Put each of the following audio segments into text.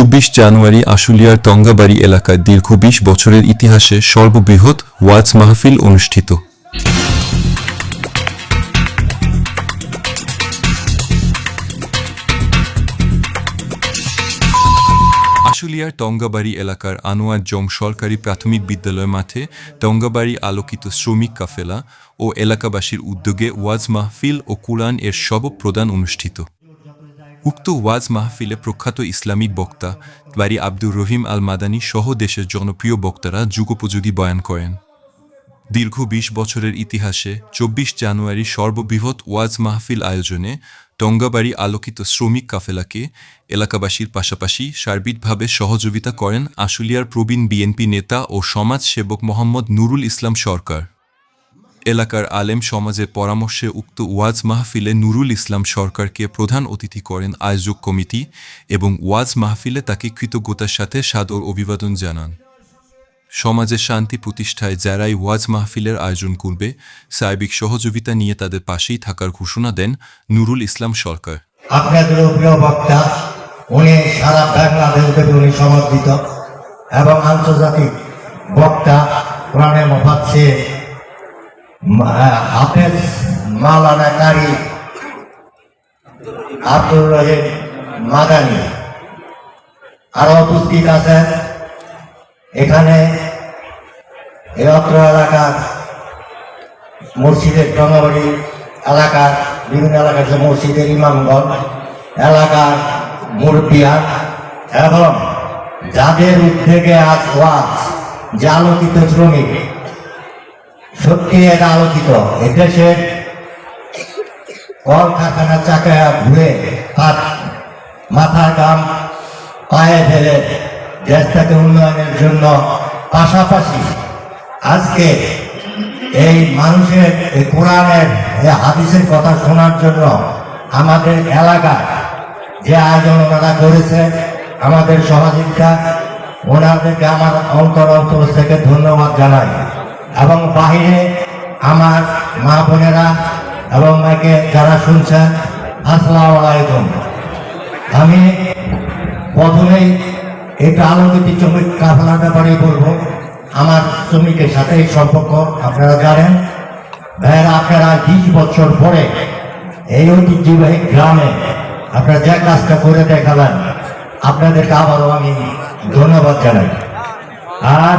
চব্বিশ জানুয়ারি আশুলিয়ার টঙ্গাবাড়ি এলাকায় দীর্ঘ বিশ বছরের ইতিহাসে সর্ববৃহৎ ওয়াজ মাহফিল অনুষ্ঠিত। আশুলিয়ার টঙ্গাবাড়ি এলাকার আনোয়ার জং সরকারি প্রাথমিক বিদ্যালয় মাঠে টঙ্গাবাড়ি আলোকিত শ্রমিক কাফেলা ও এলাকাবাসীর উদ্যোগে ওয়াজ মাহফিল ও কুরআন এর সব প্রদান অনুষ্ঠিত। উক্ত ওয়াজ মাহফিলে প্রখ্যাত ইসলামী বক্তা বাড়ি আব্দুর রহিম আল মাদানী সহ দেশের জনপ্রিয় বক্তারা যুগোপযোগী বয়ান করেন। দীর্ঘ বিশ বছরের ইতিহাসে চব্বিশ জানুয়ারি সর্ববৃহৎ ওয়াজ মাহফিল আয়োজনে টঙ্গাবাড়ি আলোকিত শ্রমিক কাফেলাকে এলাকাবাসীর পাশাপাশি সার্বিকভাবে সহযোগিতা করেন আশুলিয়ার প্রবীণ বিএনপি নেতা ও সমাজ সেবক মোহাম্মদ নুরুল ইসলাম সরকার। এলাকার আলেম সমাজের পরামর্শে উক্ত ওয়াজ মাহফিলে নুরুল ইসলাম সরকারকে প্রধান অতিথি করেন আয়োজক কমিটি এবং ওয়াজ মাহফিলে তাকে কৃতজ্ঞতার সাথে সাদর অভিবাদন জানান। সমাজের শান্তি প্রতিষ্ঠায় যারাই ওয়াজ মাহফিলের আয়োজন করবে সার্বিক সহযোগিতা নিয়ে তাদের পাশেই থাকার ঘোষণা দেন নুরুল ইসলাম সরকার। আপনাদের প্রিয় বক্তা, উনি সারা বাংলাদেশ উনি সমর্থিত এবং আন্তর্জাতিক বক্তা কোরআনে মোফাচ্ছে হাফেজ মাওলানা কারি আব্দুর রহিম মাদানি। আরও উপস্থিত আছেন? এখানে এই এলাকার মসজিদের টঙ্গাবাড়ি এলাকার, বিভিন্ন এলাকার যে মসজিদের ইমামগণ, এলাকার মুরব্বিয়ান এবং যাদের উদ্যোগে আজ ওয়াজ, যে আলোকিত শ্রমিক সত্যি এটা আলোকিত এদেশের কলকারখানা চাকায়া ঘুরে তার মাথার গাম পায়ে ফেলে দেশটাকে উন্নয়নের জন্য পাশাপাশি আজকে এই মানুষের, এই কোরআনের, এই হাদিসের কথা শোনার জন্য আমাদের এলাকা যে আয়োজন ওনারা করেছে, আমাদের সহযোগিতা ওনাদেরকে আমার অন্তর অন্তর থেকে ধন্যবাদ জানাই। এবং বাহিরে আমার মা বোনেরা এবং মাকে যারা শুনছেন, আসসালামু আলাইকুম। আমি প্রথমেই একটু আলোকিত চমক কাফলার ব্যাপারে বলব। আমার শ্রমিকের সাথে সম্পর্ক, আপনারা জানেন। ভাইয়েরা, আপনারা বিশ বছর পরে এই ঐতিহ্যবাহী গ্রামে আপনারা যে কাজটা করে দেখালেন, আপনাদেরকে আবারও আমি ধন্যবাদ জানাই। আর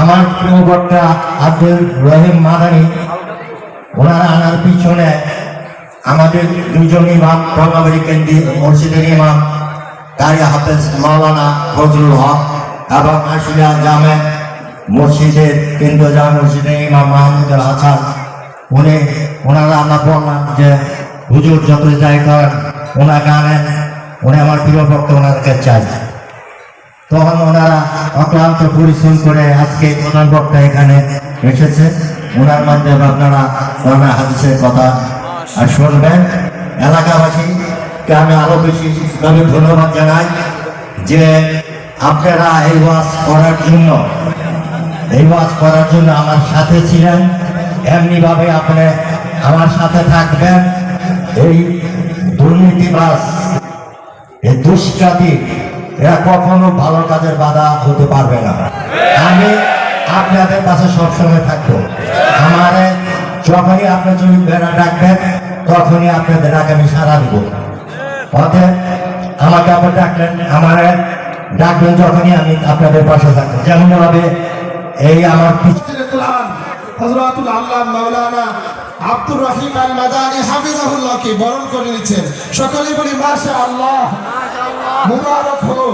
আমার প্রিয় বক্তা আব্দুল রহিম মাদানি, ওনারা আনার পিছনে আমাদের দুজন ইমাম প্রভাবী কেন্দ্রীয় মসজিদের ইমাম কারি হাফেজ মাওলানা ফজলুল হক এবং আশুলিয়া জামে মসজিদের কেন্দ্রীয় জামে মসজিদের ইমাম মাহমুদুল হাসান। উনি, ওনারা আমরা বললাম যে, হুজুর যত যাই করেন ওনাকে আনেন উনি আমার প্রিয় ভক্ত, ওনাকে চাই। তখন ওনারা অক্লান্ত পরিশ্রম করে আজকে প্রধান বক্তা এখানে এসেছে। ওনার মাধ্যমে আপনারা ওনার হাদিসের কথা আর শুনবেন। এলাকাবাসীকে আমি আরও বেশি ভাবে ধন্যবাদ জানাই যে আপনারা এই ওয়াজ করার জন্য, এই ওয়াজ করার জন্য আমার সাথে ছিলেন। এমনিভাবে আপনি আমার সাথে থাকবেন। এই দুর্নীতিবাস এই দুষ্কৃতি এরা কখনো ভালো কাজের বাধা হতে পারবে না। আমি আপনাদের পাশে সবসময় থাকব। আমার যখনই আপনি যদি বেড়া ডাকবেন, তখনই আপনাদের ডাকে আমি সারা দিব। অতএব আমাকে আপনি ডাকলেন, আমার ডাকবেন যখনই আমি আপনাদের পাশে থাকব। যেমন ভাবে এই আমার আল্লাহ আব্দুর রহিম আল মাদানী হাফিজাহুল্লাহকে বরণ করে নিচ্ছেন সকলে বলি, মাশাআল্লাহ। মুবারক হো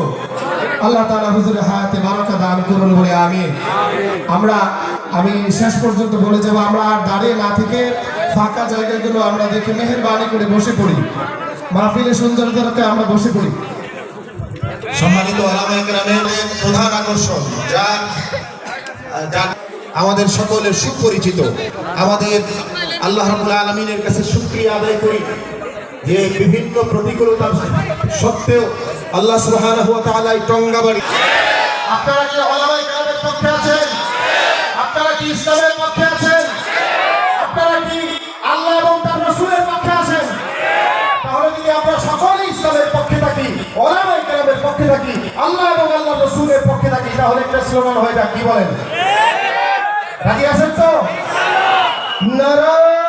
আল্লাহ তাআলা হুজুরের হায়াতে বারাকা দান করুন বলে, আমিন। আমরা, আমি শেষ পর্যন্ত বলে যাব, আমরা আর দাঁড়িয়ে না থেকে ফাঁকা জায়গাগুলো আমরা দেখে মেহেরবানি করে বসে পড়ি। মাহফিলের সুন্দরতাকে আমরা বসে পড়ি। সম্মানিত ওলামা একরামের প্রধান আকর্ষণ যা আমাদের সকলের সুপরিচিত, আমাদের আল্লাহ রাব্বুল আলামিনের কাছে শুকরিয়া আদায় করি। যে বিভিন্ন প্রতিকূলতা সত্ত্বেও আল্লাহ সুবহানাহু ওয়া তাআলা এই টঙ্গাবাড়ি আপনারা কি ওলামা একরামের পক্ষে আছেন? আপনারা কি ইসলামের পক্ষে আছেন? আপনারা কি আল্লাহ এবং তার রাসূলের পক্ষে আছেন? তাহলে যদি আমরা সকলেই ইসলামের পক্ষে থাকি ওলামা একরামের পক্ষে থাকি, আল্লাহ এবং আল্লাহ রসুলের পক্ষে থাকি, তাহলে একটা স্লোগান হয়ে যাক, কি বলেন? রাজি আছেন তো? নারায়ণ